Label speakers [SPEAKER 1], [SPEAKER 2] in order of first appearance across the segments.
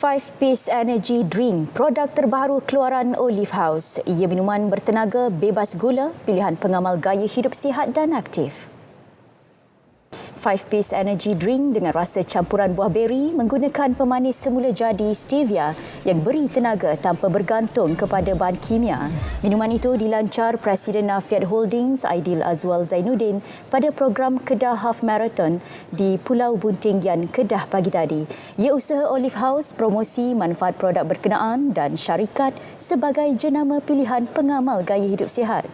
[SPEAKER 1] Five Piece Energy Drink, produk terbaru keluaran Olive House. Ia minuman bertenaga bebas gula, pilihan pengamal gaya hidup sihat dan aktif. Five Piece Energy Drink dengan rasa campuran buah beri menggunakan pemanis semula jadi stevia yang beri tenaga tanpa bergantung kepada bahan kimia. Minuman itu dilancar Presiden Nafiat Holdings Aidil Azwal Zainuddin pada program Kedah Half Marathon di Pulau Buntinggian, Kedah pagi tadi. Ia usaha Olive House promosi manfaat produk berkenaan dan syarikat sebagai jenama pilihan pengamal gaya hidup sihat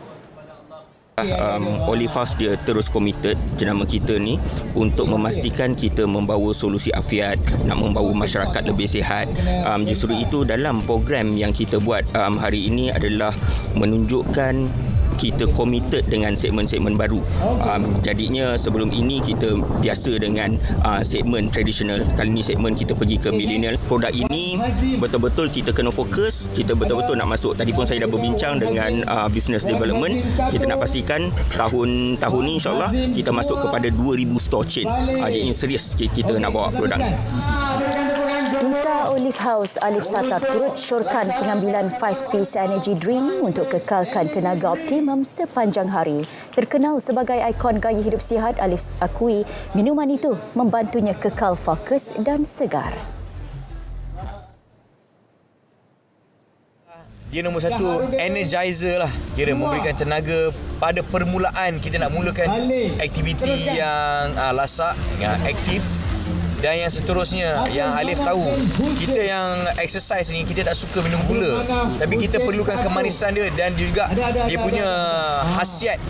[SPEAKER 2] um, House dia terus committed jenama kita ni untuk memastikan kita membawa solusi afiat nak membawa masyarakat lebih sihat. Um, justru itu dalam program yang kita buat um, hari ini adalah menunjukkan kita committed dengan segmen-segmen baru. Um, jadinya sebelum ini kita biasa dengan uh, segmen tradisional. Kali ini segmen kita pergi ke millennial. Produk ini betul-betul kita kena fokus. Kita betul-betul nak masuk. Tadi pun saya dah berbincang dengan uh, business development. Kita nak pastikan tahun tahun ini insyaAllah kita masuk kepada 2000 store chain. Uh, jadi serius kita nak bawa produk.
[SPEAKER 1] Olive House Alif Satar turut syorkan pengambilan 5-piece energy drink untuk kekalkan tenaga optimum sepanjang hari. Terkenal sebagai ikon gaya hidup sihat, Alif akui minuman itu membantunya kekal fokus dan segar.
[SPEAKER 3] Dia nombor satu energizer lah Kira memberikan tenaga Pada permulaan kita nak mulakan Aktiviti yang uh, lasak Yang aktif dan yang seterusnya yang Alif tahu kita yang exercise ni kita tak suka minum gula. Tapi kita perlukan kemanisan dia dan juga dia punya khasiat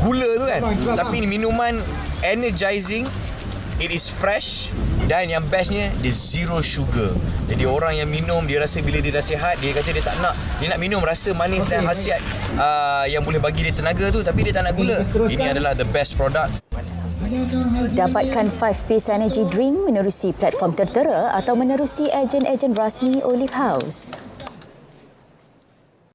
[SPEAKER 3] gula tu kan. Tapi ni minuman energizing it is fresh dan yang bestnya dia zero sugar. Jadi orang yang minum dia rasa bila dia dah sihat dia kata dia tak nak dia nak minum rasa manis dan khasiat uh, yang boleh bagi dia tenaga tu tapi dia tak nak gula. Ini adalah the best product
[SPEAKER 1] Dapatkan 5-piece energy drink menerusi platform tertera atau menerusi ejen-ejen rasmi Olive House.